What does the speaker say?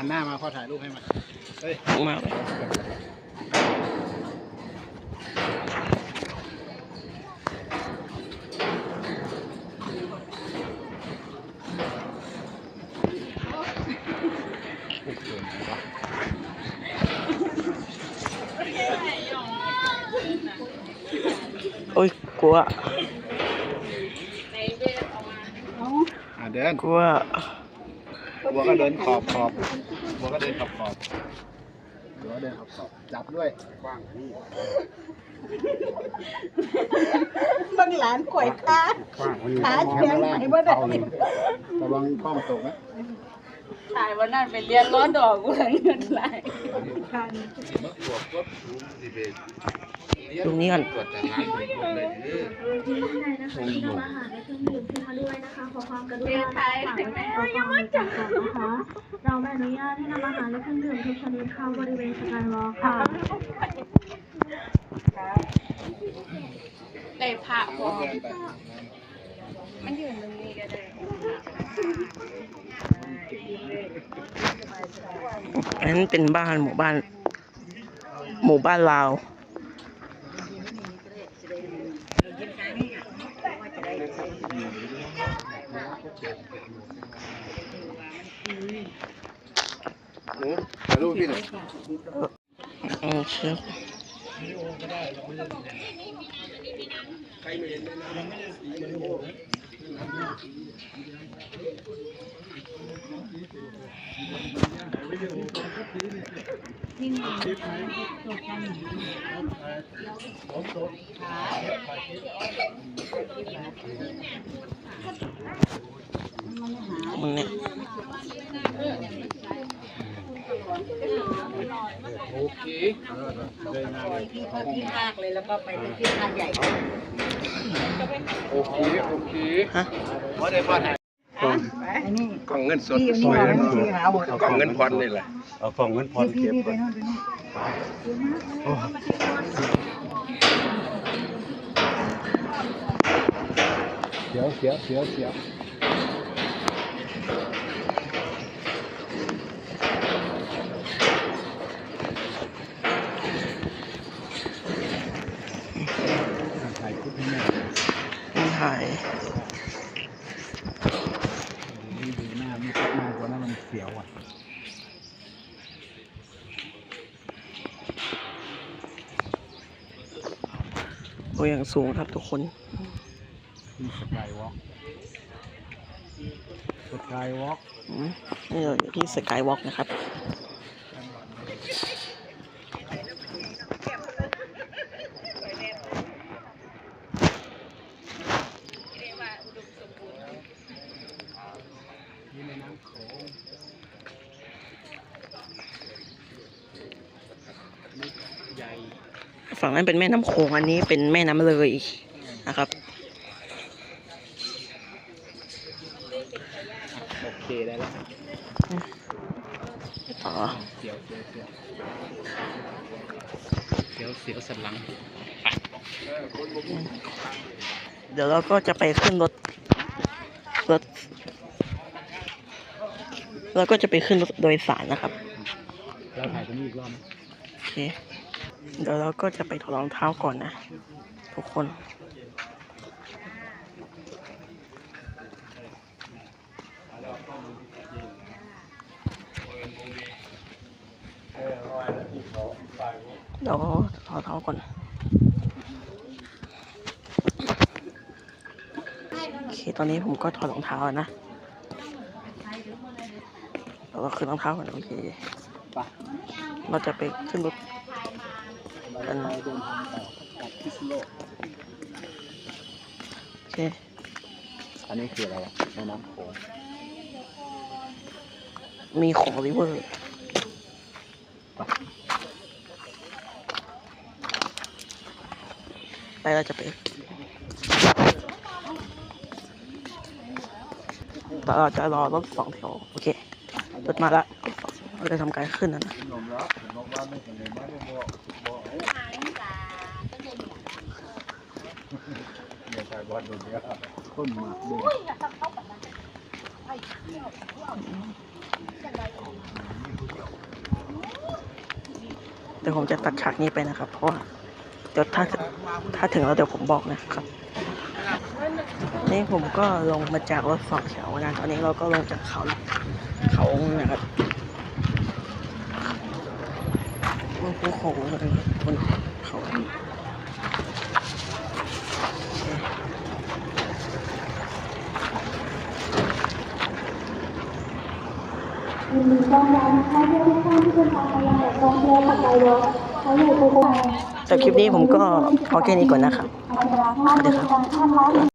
หันหน้ามาพ่อถ่ายรูปให้มาเฮ้ยมาเลยโอ้ยกลัว อ่าเดิน กลัว บัวก็เดินขอบขอบบัวก็เดินขอบขอบบัวก็เดินขอบขอบจับด้วยกว้างนี่บางหลานข่อยตากว้างมันอยู่ขาข้างเชียงล่างไหนบ่ได้เตาหนึ่งระวังกล้องตกนะถ่ายวันนั้นไปเรียนร้อนดอกกูเลยเงินไหลตรงนี้ก่อนที่ท่า นะคะที่ทำอาหารและเครื่องดื่มที่มาด้วยนะคะ ขอความกรุณาฝากไว้ขอความมั่จก่อนนะคะ เราไม่อนุญาตให้นำอาหารและเครื่องดื่มทุกชนิดเข้าบริเวณสกายวอล์กค่ะได้พระพอเดินไปมันอยู่ตรงนี้ก็ได้อันนั้นเป็นบ้านหมู่บ้าน หมู่บ้านลาว หนูถ่ายรูปพี่หน่อยเออเชือกมึง เนี่ยโอเคเดินมาเลยที่ภาคเลยแล้วก็ไปที่ทานใหญ่ โอเค โอเคฮะว่าได้พ่อถ่ายไอ้นี่ กล่องเงินสดที่สนี่วยมานะแล้วที่หาบทกล่องเงินพรนี่แหละเอาของเงินพรพี่เก็บพี่ไปก่อนโน่นไปโน่นเสียวเสียวเสียวเสียวถ่าย เสียวอะตัวอย่างสูงครับทุกคนที่สกายวอล์กสกายวอล์กอืมนี่เราอยู่ที่สกายวอล์กนะครับ นี่ในน้ำโขง ใหญ่ ฝั่งนั้นเป็นแม่น้ำโขงอันนี้เป็นแม่น้ำเลยนะครับโอเคได้แล้วต่อเสียวเสียวเสียวเสียวเสียวสันหลังเดี๋ยวเราก็จะไปขึ้นรถรถเราก็จะไปขึ้นรถโดยสารนะครับ เราถ่ายตรงนี้อีกรอบไหมโอเค เดี๋ยวเราก็จะไปถอดรองเท้าก่อนนะ ทุกคน เดี๋ยวถอดรองเท้าก่อน โอเค ตอนนี้ผมก็ถอดรองเท้าแล้วนะแล้วก็ขึ้นรองเท้าก่อนโอเคไปเราจะไปขึ้นรถ กับพิษณุโอเคอันนี้คืออะไรอะแม่น้ำโขงมีของริเวอร์ไปเราจะไปเราจะรอรถสองแถวโอเครถมาล เราจะทำการขึ้นนะนะต้นมากด้วยเดี๋ยวผมจะตัดฉากนี้ไปนะครับ เพราะว่าเดี๋ยวถ้าถ้าถึงแล้วเดี๋ยวผมบอกนะครับ นี่ผมก็ลงมาจากรถสองแถวนะตอนนี้เราก็ลงจากเขาเขานะครับ มันภูเขาเลยบนเขาโอเคยินดีต้อนรับนะคะเพื่อนทุกท่านที่เดินทางมายังแหล่งท่องเที่ยวผักไก่รถเขาอยู่ในกรุงแต่คลิปนี้ผมก็พอแค่นี้ก่อนนะครับสวัสดีครับ